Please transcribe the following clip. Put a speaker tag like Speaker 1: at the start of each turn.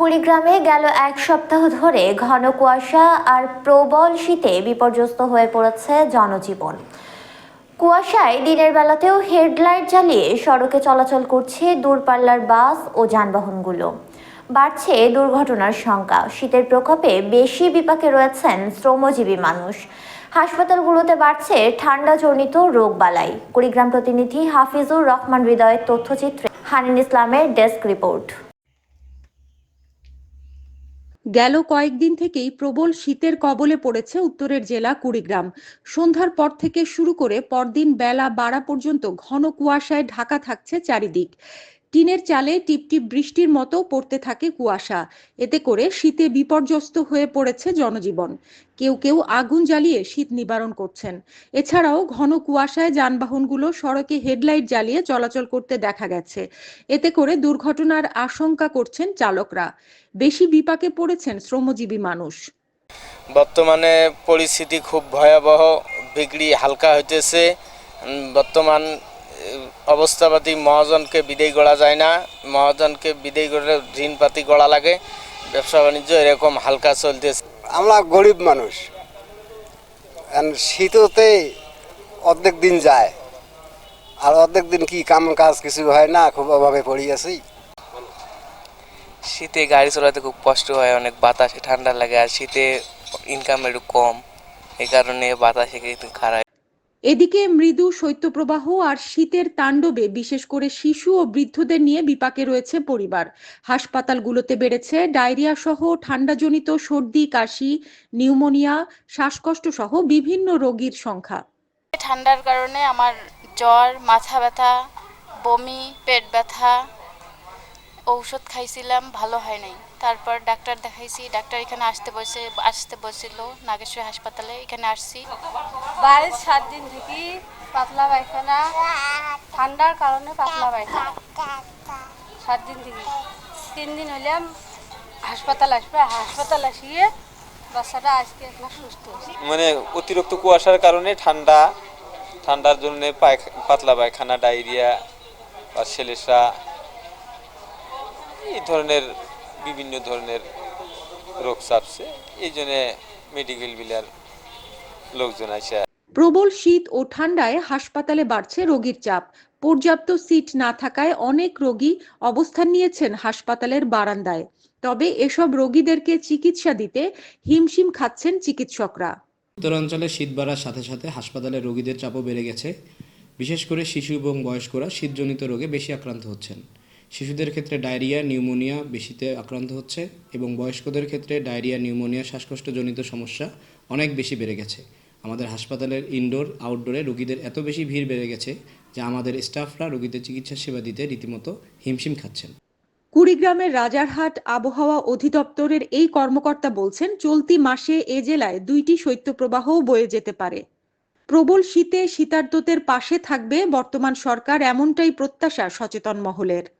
Speaker 1: কুড়িগ্রামে গেল এক সপ্তাহ ধরে ঘন কুয়াশা আর প্রবল শীতে বিপর্যস্ত হয়ে পড়েছে জনজীবন। কুয়াশায় দিনের বেলাতেও হেডলাইট জ্বালিয়ে সড়কে চলাচল করছে দূরপাল্লার বাস ও যানবাহনগুলো। বাড়ছে দুর্ঘটনার সংখ্যা। শীতের প্রকোপে বেশি বিপাকে রয়েছেন শ্রমজীবী মানুষ। হাসপাতালগুলোতে বাড়ছে ঠান্ডা ঠান্ডাজনিত রোগবালাই কুড়িগ্রাম প্রতিনিধি হাফিজুর রহমান হৃদয়ের তথ্যচিত্রে হানিন ইসলামের ডেস্ক রিপোর্ট।
Speaker 2: গেল কয়েকদিন থেকেই প্রবল শীতের কবলে পড়েছে উত্তরের জেলা কুড়িগ্রাম। সন্ধ্যার পর থেকে শুরু করে পরদিন বেলা বাড়া পর্যন্ত ঘন কুয়াশায় ঢাকা থাকছে চারিদিক। টিনের চালে টিপটিপ বৃষ্টির মতো পড়তে থাকে কুয়াশা। এতে করে শীতে বিপর্যস্ত হয়ে পড়েছে জনজীবন। কেউ কেউ আগুন জ্বালিয়ে শীত নিবারণ করছেন। এছাড়াও ঘন কুয়াশায় যানবাহনগুলো সড়কে হেডলাইট জ্বালিয়ে চলাচল করতে দেখা গেছে। এতে করে দুর্ঘটনার আশঙ্কা করছেন চালকরা। বেশি বিপাকে পড়েছেন শ্রমজীবী মানুষ।
Speaker 3: বর্তমানে পরিস্থিতি খুব ভয়াবহ, বিক্রি হালকা হইতেছে। বর্তমান অবস্থাপাতি মহাজনকে বিদেয় গড়া যায় না। মহাজনকে বিদেয় করে ঋণপাতি গড়া লাগে। ব্যবসা বাণিজ্য এরকম হালকা চলতেছে।
Speaker 4: আমরা গরিব মানুষ। শীততে অর্ধেক দিন যায়। আর অর্ধেক দিন কি কাম কাজ কিছু হয় না খুব অভাবে পড়ি আছি।
Speaker 5: শীতে গাড়ি চালাতে খুব কষ্ট হয় অনেক বাতাসে ঠান্ডা লাগে আর শীতে ইনকাম একটু কম। এই কারণে বাতাসে খারাপ।
Speaker 2: এদিকে মৃদু শৈত্যপ্রবাহ আর শীতের তাণ্ডবে, বিশেষ করে শিশু ও বৃদ্ধদের নিয়ে বিপাকে রয়েছে পরিবার। হাসপাতালগুলোতে বেড়েছে ডায়রিয়া সহ ঠান্ডাজনিত সর্দি, কাশি, নিউমোনিয়া শ্বাসকষ্ট সহ বিভিন্ন রোগীর সংখ্যা।
Speaker 6: ঠান্ডার কারণে আমার জ্বর, মাথা ব্যথা, বমি, পেট ব্যথা ঔষধ খাইছিলাম ভালো হয় নাই। তারপর ডাক্তার দেখাইছি ডাক্তার এখানে আসতে বসে আসতে বসছিল নাগেশ্বরী হাসপাতালে এখানে আসছি।
Speaker 7: বাইরে সাত দিন থেকে পাতলা পায়খানা ঠান্ডার কারণে পাতলা পায়খানা। সাত দিন থেকে। তিন দিন হইলাম হাসপাতাল আসবে হাসপাতাল আসিয়ে বাচ্চাটা আজকে একটা সুস্থ
Speaker 8: মানে অতিরিক্ত কুয়াশার কারণে ঠান্ডা ঠান্ডার জন্য পাতলা পায়খানা ডায়রিয়া বা সেলেসা এই ধরনের বিভিন্ন ধরনের রোগ চাপছে এই জন্যে মেডিকেল বিলার লোকজন আসে
Speaker 2: প্রবল শীত ও ঠান্ডায় হাসপাতালে বাড়ছে রোগীর চাপ। পর্যাপ্ত সিট না থাকায় অনেক রোগী অবস্থান নিয়েছেন হাসপাতালের বারান্দায়। তবে এসব রোগীদেরকে চিকিৎসা দিতে হিমশিম খাচ্ছেন চিকিৎসকরা।
Speaker 9: উত্তরাঞ্চলে শীত বাড়ার সাথে সাথে হাসপাতালে রোগীদের চাপও বেড়ে গেছে। বিশেষ করে শিশু এবং বয়স্করা শীতজনিত রোগে বেশি আক্রান্ত হচ্ছেন। শিশুদের ক্ষেত্রে ডায়রিয়া, নিউমোনিয়া বেশিতে আক্রান্ত হচ্ছে এবং বয়স্কদের ক্ষেত্রে ডায়রিয়া, নিউমোনিয়া শ্বাসকষ্টজনিত সমস্যা অনেক বেশি বেড়ে গেছে। আমাদের হাসপাতালের ইনডোর, আউটডোরে রোগীদের এত বেশি ভিড় বেড়ে গেছে যে আমাদের স্টাফরা রোগীদের চিকিৎসা সেবা দিতে রীতিমতো হিমশিম খাচ্ছেন।
Speaker 2: কুড়িগ্রামের রাজারহাট আবহাওয়া অধিদপ্তরের এই কর্মকর্তা বলছেন, চলতি মাসে এ জেলায় দুইটি শৈত্যপ্রবাহও বয়ে যেতে পারে। প্রবল শীতে শীতার্তদের পাশে থাকবে বর্তমান সরকার, এমনটাই প্রত্যাশা সচেতন মহলের।